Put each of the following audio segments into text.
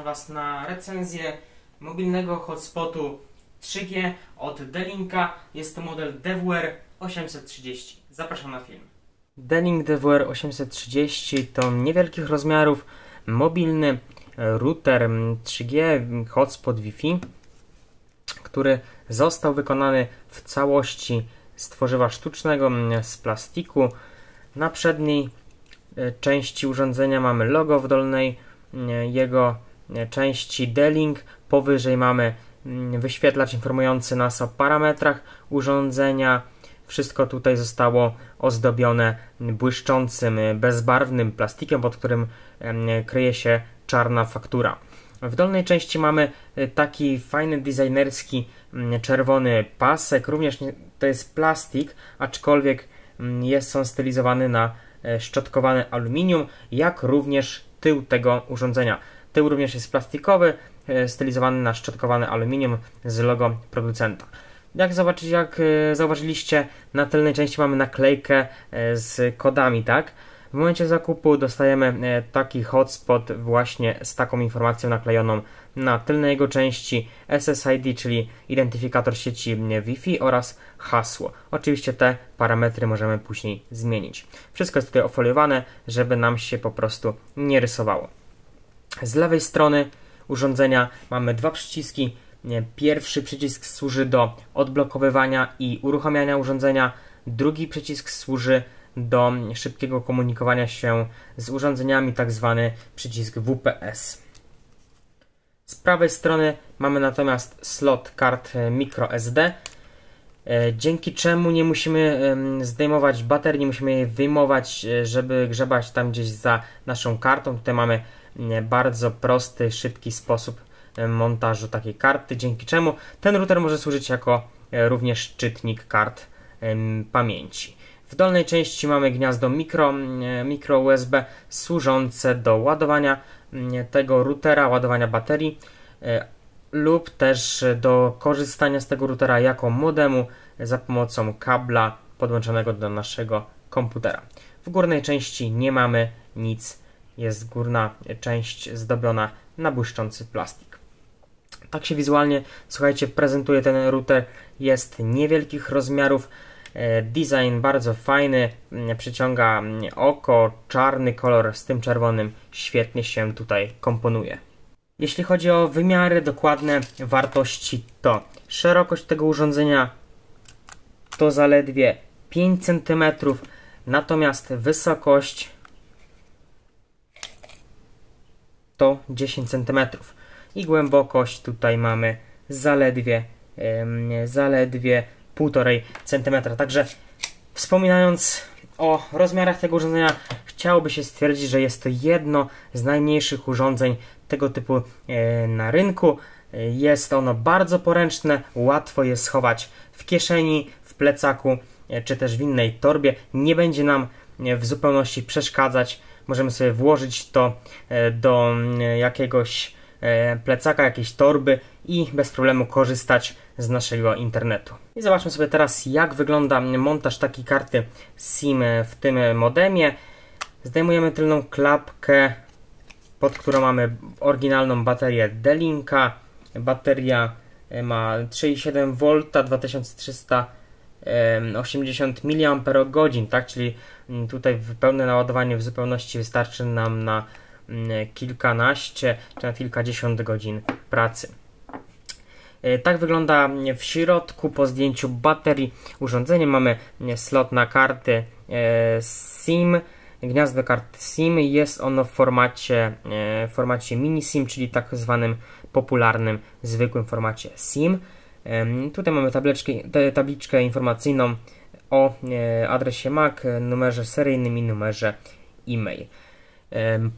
zapraszam Was na recenzję mobilnego hotspotu 3G od Delinka. Jest to model DWR 830. Zapraszam na film. Delink DWR 830 to niewielkich rozmiarów mobilny router 3G hotspot Wi-Fi, który został wykonany w całości z tworzywa sztucznego z plastiku. Na przedniej e, części urządzenia mamy logo w dolnej e, jego części D-Link. Powyżej mamy mm, wyświetlacz informujący nas o parametrach urządzenia. Wszystko tutaj zostało ozdobione błyszczącym, bezbarwnym plastikiem, pod którym kryje się czarna faktura. W dolnej części mamy taki fajny designerski czerwony pasek, również to jest plastik, aczkolwiek jest on stylizowany na e, szczotkowane aluminium, jak również tył tego urządzenia. Tył również jest plastikowy, e, stylizowany na szczotkowane aluminium z logo producenta. Jak, zobaczyć, jak e, zauważyliście, na tylnej części mamy naklejkę z kodami, tak? W momencie zakupu dostajemy e, taki hotspot właśnie z taką informacją naklejoną na tylnej jego części SSID, czyli identyfikator sieci Wi-Fi oraz hasło. Oczywiście te parametry możemy później zmienić. Wszystko jest tutaj ofoliowane, żeby nam się po prostu nie rysowało. Z lewej strony urządzenia mamy dwa przyciski. Pierwszy przycisk służy do odblokowywania i uruchamiania urządzenia, drugi przycisk służy do szybkiego komunikowania się z urządzeniami, tak zwany przycisk WPS. Z prawej strony mamy natomiast slot kart microSD, e, dzięki czemu nie musimy zdejmować baterii, nie musimy jej wyjmować, e, żeby grzebać tam gdzieś za naszą kartą. Tutaj mamy bardzo prosty, szybki sposób montażu takiej karty, dzięki czemu ten router może służyć jako e, również czytnik kart pamięci. W dolnej części mamy gniazdo mikro, mm, mikro USB służące do ładowania tego routera, ładowania baterii e, lub też do korzystania z tego routera jako modemu za pomocą kabla podłączonego do naszego komputera. W górnej części nie mamy nic, jest górna część zdobiona na błyszczący plastik. Tak się wizualnie, słuchajcie, prezentuje ten router, jest niewielkich rozmiarów, E, design bardzo fajny, przyciąga oko, czarny kolor z tym czerwonym świetnie się tutaj komponuje. Jeśli chodzi o wymiary, dokładne wartości to szerokość tego urządzenia to zaledwie 5 cm, natomiast wysokość to 10 cm i głębokość tutaj mamy zaledwie, zaledwie 1,5 cm. Także wspominając o rozmiarach tego urządzenia, chciałoby się stwierdzić, że jest to jedno z najmniejszych urządzeń tego typu e, na rynku. Jest ono bardzo poręczne, łatwo je schować w kieszeni, w plecaku e, czy też w innej torbie. Nie będzie nam e, w zupełności przeszkadzać możemy sobie włożyć to e, do mm, jakiegoś e, plecaka, jakiejś torby i bez problemu korzystać z naszego internetu. I zobaczmy sobie teraz jak wygląda montaż takiej karty SIM w tym modemie. Zdejmujemy tylną klapkę, pod którą mamy oryginalną baterię D-Linka. Bateria e, ma 3,7V, 2300 80 mAh, tak? Czyli mm, tutaj pełne naładowanie w zupełności wystarczy nam na mm, kilkanaście czy na kilkadziesiąt godzin pracy. E, tak wygląda mm, w środku po zdjęciu baterii urządzenie. Mamy slot na karty e, SIM, gniazdo karty SIM. Jest ono w formacie, e, w formacie mini SIM, czyli tak zwanym popularnym, zwykłym formacie SIM. Tutaj mamy tabliczkę, informacyjną o adresie MAC, numerze seryjnym i numerze e-mail.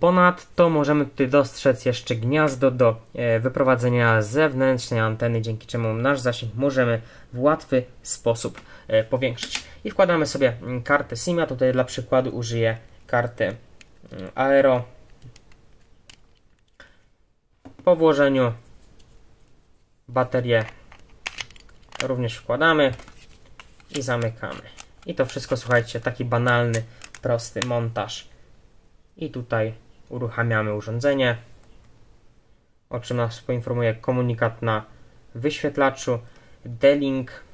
Ponadto możemy tutaj dostrzec jeszcze gniazdo do e, wyprowadzenia zewnętrznej anteny, dzięki czemu nasz zasięg możemy w łatwy sposób e, powiększyć. I wkładamy sobie mm, kartę SIM. Ja tutaj dla przykładu użyję karty mm, Aero. Po włożeniu baterię również wkładamy i zamykamy. I to wszystko, słuchajcie, taki banalny, prosty montaż i tutaj uruchamiamy urządzenie. o czym nas poinformuje komunikat na wyświetlaczu. D-Link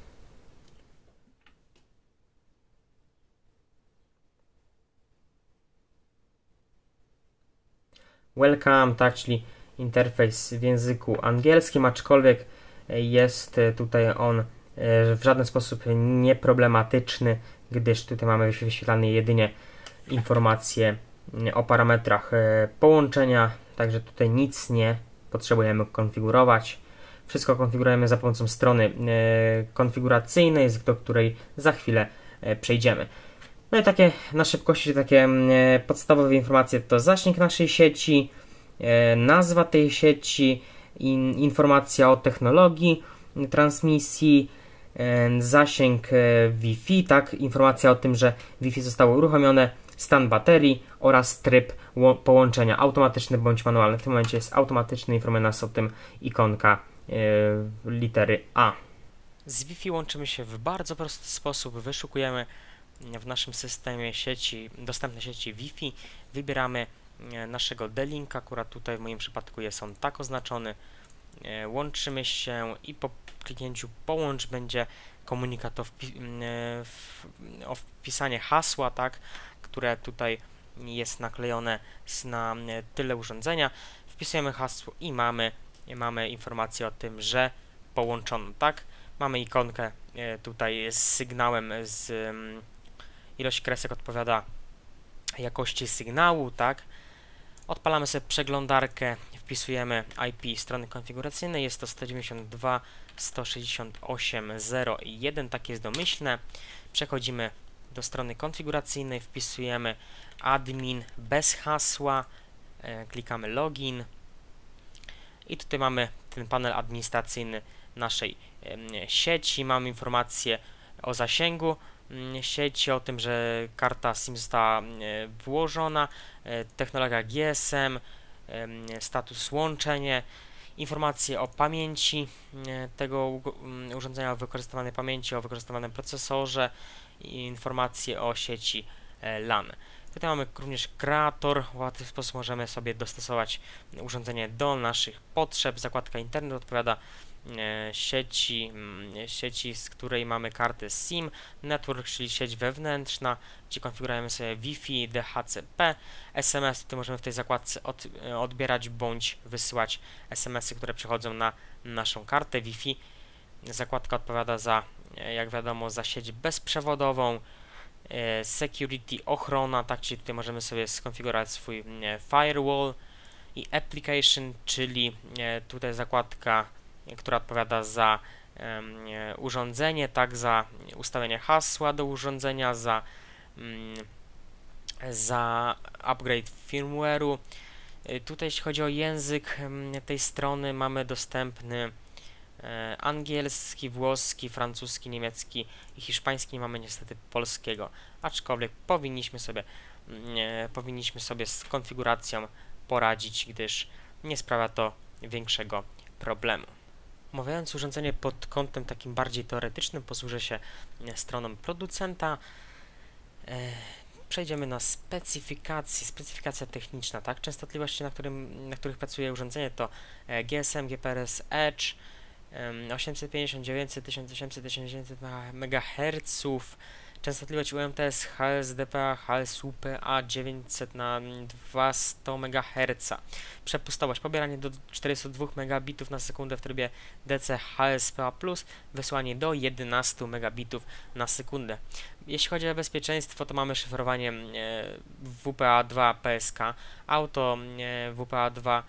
Welcome, tak, czyli interfejs w języku angielskim, aczkolwiek jest tutaj on e, w żaden sposób nieproblematyczny, gdyż tutaj mamy wyświetlane jedynie informacje o parametrach e, połączenia, także tutaj nic nie potrzebujemy konfigurować. Wszystko konfigurujemy za pomocą strony e, konfiguracyjnej, do której za chwilę przejdziemy. No i takie na szybkości, takie podstawowe informacje to zasięg naszej sieci, nazwa tej sieci, informacja o technologii transmisji, zasięg e, Wi-Fi, tak, informacja o tym, że Wi-Fi zostało uruchomione, stan baterii oraz tryb połączenia automatyczny bądź manualny. W tym momencie jest automatyczny, informuje nas o tym ikonka e, litery A. Z Wi-Fi łączymy się w bardzo prosty sposób. Wyszukujemy w naszym systemie sieci, dostępne sieci Wi-Fi, wybieramy e, naszego D-Link, akurat tutaj w moim przypadku jest on tak oznaczony, łączymy się i po kliknięciu połącz będzie komunikat o, wpi o wpisanie hasła, tak, które tutaj jest naklejone na tyle urządzenia. Wpisujemy hasło i mamy, mamy informację o tym, że połączono, tak. Mamy ikonkę e, tutaj z sygnałem, z ilość kresek odpowiada jakości sygnału, tak. Odpalamy sobie przeglądarkę, wpisujemy IP strony konfiguracyjnej, jest to 192 168.0.1, takie jest domyślne. Przechodzimy do strony konfiguracyjnej, wpisujemy admin bez hasła, e, klikamy login i tutaj mamy ten panel administracyjny naszej sieci, mamy informacje o zasięgu sieci, o tym, że karta SIM została e, włożona, e, technologia GSM, status łączenie, informacje o pamięci e, tego mm, urządzenia, o wykorzystywanej pamięci, o wykorzystywanym procesorze informacje o sieci e, LAN. Tutaj mamy również kreator, w łatwy sposób możemy sobie dostosować urządzenie do naszych potrzeb. Zakładka internet odpowiada E, sieci, mm, sieci, z której mamy kartę SIM, network, czyli sieć wewnętrzna, gdzie konfigurujemy sobie Wi-Fi, DHCP, SMS, tutaj możemy w tej zakładce od, e, odbierać bądź wysyłać SMS-y, które przychodzą na naszą kartę Wi-Fi. Zakładka odpowiada za, e, jak wiadomo, za sieć bezprzewodową, security, ochrona, tak, czyli tutaj możemy sobie skonfigurować swój firewall i application, czyli tutaj zakładka która odpowiada za urządzenie, tak za ustawienie hasła do urządzenia, za, mm, za upgrade firmware'u. Y, tutaj jeśli chodzi o język tej strony mamy dostępny e, angielski, włoski, francuski, niemiecki i hiszpański, nie mamy niestety polskiego, aczkolwiek powinniśmy sobie, mm, e, powinniśmy sobie z konfiguracją poradzić, gdyż nie sprawia to większego problemu. Omawiając urządzenie pod kątem takim bardziej teoretycznym, posłużę się e, stroną producenta. E, przejdziemy na specyfikację, specyfikacja techniczna, tak? Częstotliwości, na, którym, na których pracuje urządzenie to e, GSM, GPRS, Edge, 850, 900, 1800, 1900 MHz, Częstotliwość UMTS HSDPA HSUPA 900 na 200 MHz. Przepustowość. Pobieranie do 402 megabitów na sekundę w trybie DC HSPA+, wysłanie do 11 megabitów na sekundę. Jeśli chodzi o bezpieczeństwo, to mamy szyfrowanie e, WPA2 PSK, auto e, WPA2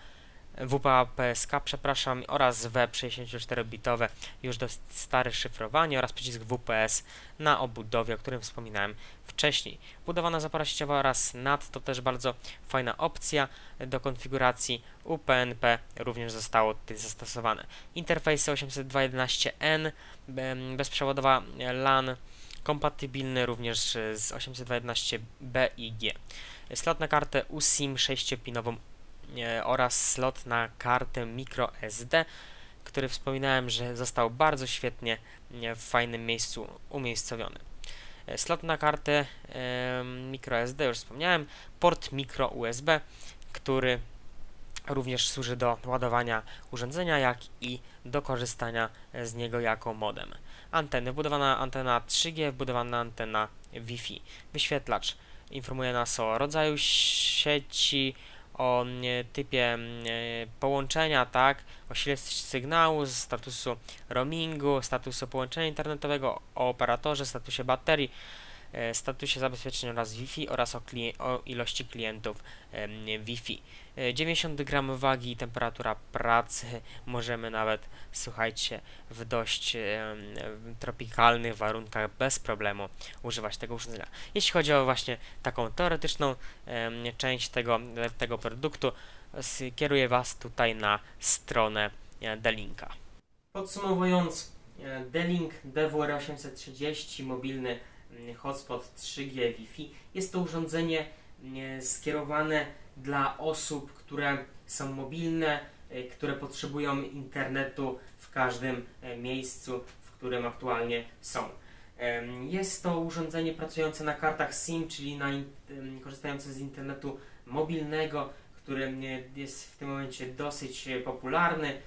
WPA PSK, przepraszam, oraz WEB 64-bitowe już do stare szyfrowanie oraz przycisk WPS na obudowie, o którym wspominałem wcześniej. Budowana zapora sieciowa oraz NAT to też bardzo fajna opcja do konfiguracji. UPnP również zostało tutaj zastosowane. Interfejsy 802.11n, bezprzewodowa LAN, kompatybilny również z 802.11b i g. Slot na kartę USIM 6-pinową oraz slot na kartę microSD, który wspominałem, że został bardzo świetnie e, w fajnym miejscu umiejscowiony. E, slot na kartę microSD już wspomniałem, port micro USB, który również służy do ładowania urządzenia, jak i do korzystania z niego jako modem. Anteny, wbudowana antena 3G, wbudowana antena Wi-Fi. Wyświetlacz informuje nas o rodzaju sieci, o typie połączenia, tak, o sile sygnału, statusu roamingu, statusu połączenia internetowego, o operatorze, statusie baterii, E, statusie zabezpieczenia oraz Wi-Fi oraz o, o ilości klientów Wi-Fi. 90 e, gram wagi i temperatura pracy możemy nawet, słuchajcie, w dość tropikalnych warunkach bez problemu używać tego urządzenia. Jeśli chodzi o właśnie taką teoretyczną część tego, tego produktu, kieruję Was tutaj na stronę e, Delinka. Podsumowując, Delink DWR 830 mobilny hotspot 3G Wi-Fi. Jest to urządzenie mm, skierowane dla osób, które są mobilne, e, które potrzebują internetu w każdym e, miejscu, w którym aktualnie są. Jest to urządzenie pracujące na kartach SIM, czyli na korzystające z internetu mobilnego, który jest w tym momencie dosyć e, popularny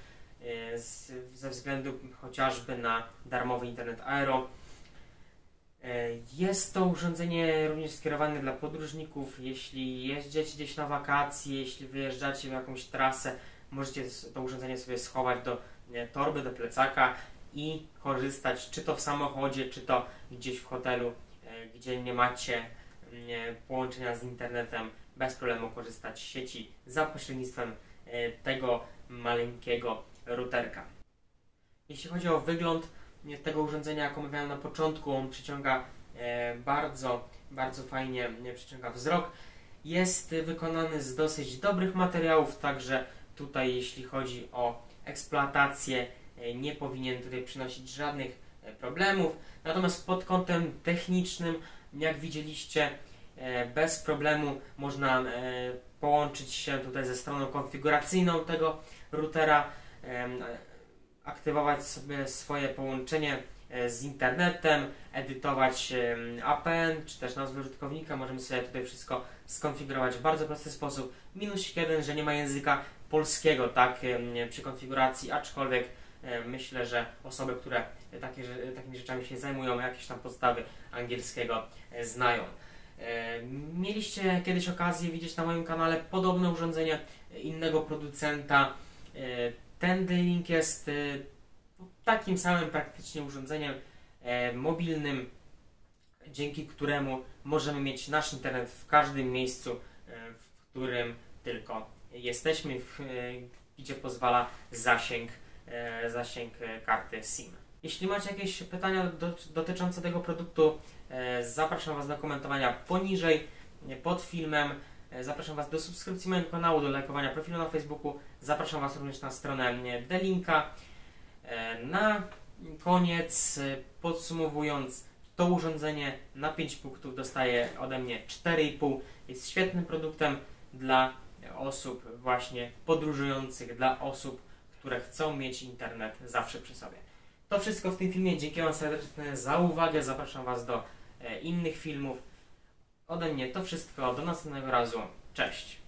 ze względu chociażby na darmowy internet Aero E, jest to urządzenie również skierowane dla podróżników. Jeśli jeździcie gdzieś na wakacje, jeśli wyjeżdżacie w jakąś trasę, możecie to urządzenie sobie schować do e, torby, do plecaka i korzystać czy to w samochodzie, czy to gdzieś w hotelu, e, gdzie nie macie połączenia z internetem, bez problemu korzystać z sieci za pośrednictwem tego maleńkiego routerka. Jeśli chodzi o wygląd, tego urządzenia, jak omawiałem na początku, on przyciąga e, bardzo, bardzo fajnie e, przyciąga wzrok. Jest wykonany z dosyć dobrych materiałów, także tutaj jeśli chodzi o eksploatację e, nie powinien tutaj przynosić żadnych problemów. Natomiast pod kątem technicznym, jak widzieliście, bez problemu można połączyć się tutaj ze stroną konfiguracyjną tego routera aktywować sobie swoje połączenie e, z internetem, edytować APN czy też nazwę użytkownika. Możemy sobie tutaj wszystko skonfigurować w bardzo prosty sposób. Minus jeden, że nie ma języka polskiego tak przy konfiguracji, aczkolwiek e, myślę, że osoby, które takie, takimi rzeczami się zajmują, jakieś tam podstawy angielskiego e, znają. Mieliście kiedyś okazję widzieć na moim kanale podobne urządzenie innego producenta ten D-Link jest y, takim samym praktycznie urządzeniem e, mobilnym, dzięki któremu możemy mieć nasz internet w każdym miejscu, e, w którym tylko jesteśmy, e, gdzie pozwala zasięg, zasięg karty SIM. Jeśli macie jakieś pytania dotyczące tego produktu, zapraszam Was do komentowania poniżej, pod filmem. E, zapraszam Was do subskrypcji mojego kanału, do lajkowania profilu na Facebooku. Zapraszam Was również na stronę Delinka. E, na koniec, e, podsumowując, to urządzenie na 5 punktów dostaje ode mnie 4,5. Jest świetnym produktem dla osób właśnie podróżujących, dla osób, które chcą mieć internet zawsze przy sobie. To wszystko w tym filmie. Dzięki Wam serdecznie za uwagę. Zapraszam Was do innych filmów. Ode mnie to wszystko. Do następnego razu. Cześć.